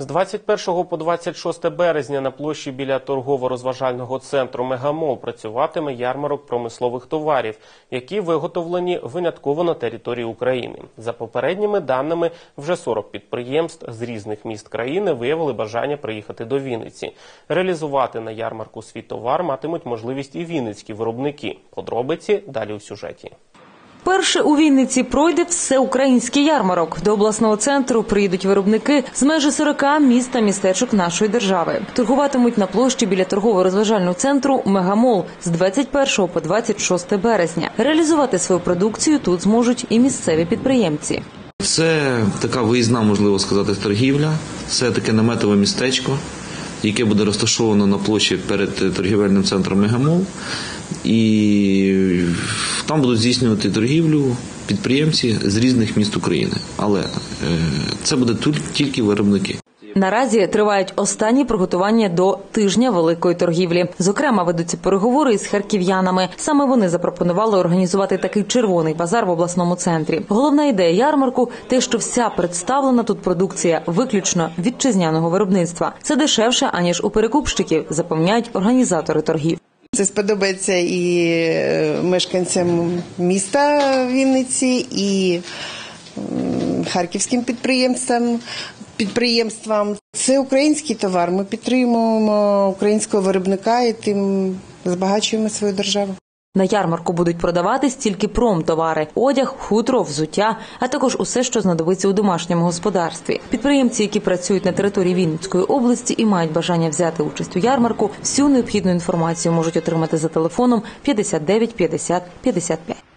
З 21 по 26 березня на площі біля торгово-розважального центру Мегамол працюватиме ярмарок промислових товарів, які виготовлені винятково на території України. За попередніми даними, вже 40 підприємств з різних міст країни виявили бажання приїхати до Вінниці. Реалізувати на ярмарку свій товар матимуть можливість і вінницькі виробники. Подробиці далі у сюжеті. Перше у Вінниці пройде всеукраїнський ярмарок. До обласного центру приїдуть виробники з майже 40 міст та містечок нашої держави. Торгуватимуть на площі біля торгово-розважального центру Мегамол з 21 по 26 березня. Реалізувати свою продукцію тут зможуть і місцеві підприємці. Це така виїзна, можливо сказати, торгівля. Це таке наметове містечко, яке буде розташовано на площі перед торгівельним центром Мегамол. І там будуть здійснювати торгівлю підприємці з різних міст України. Але е, це буде тільки виробники. Наразі тривають останні приготування до тижня великої торгівлі. Зокрема, ведуться переговори із харків'янами. Саме вони запропонували організувати такий червоний базар в обласному центрі. Головна ідея ярмарку те, що вся представлена тут продукція виключно вітчизняного виробництва. Це дешевше аніж у перекупщиків, запевняють організатори торгів. Це сподобається і е, мешканцям міста Вінниці, і харківським підприємствам. Підприємствам. Це український товар. Ми підтримуємо українського виробника і тим збагачуємо свою державу. На ярмарку будуть продаватись тільки промтовари – одяг, хутро, взуття, а також усе, що знадобиться у домашньому господарстві. Підприємці, які працюють на території Вінницької області і мають бажання взяти участь у ярмарку, всю необхідну інформацію можуть отримати за телефоном 59 50 55.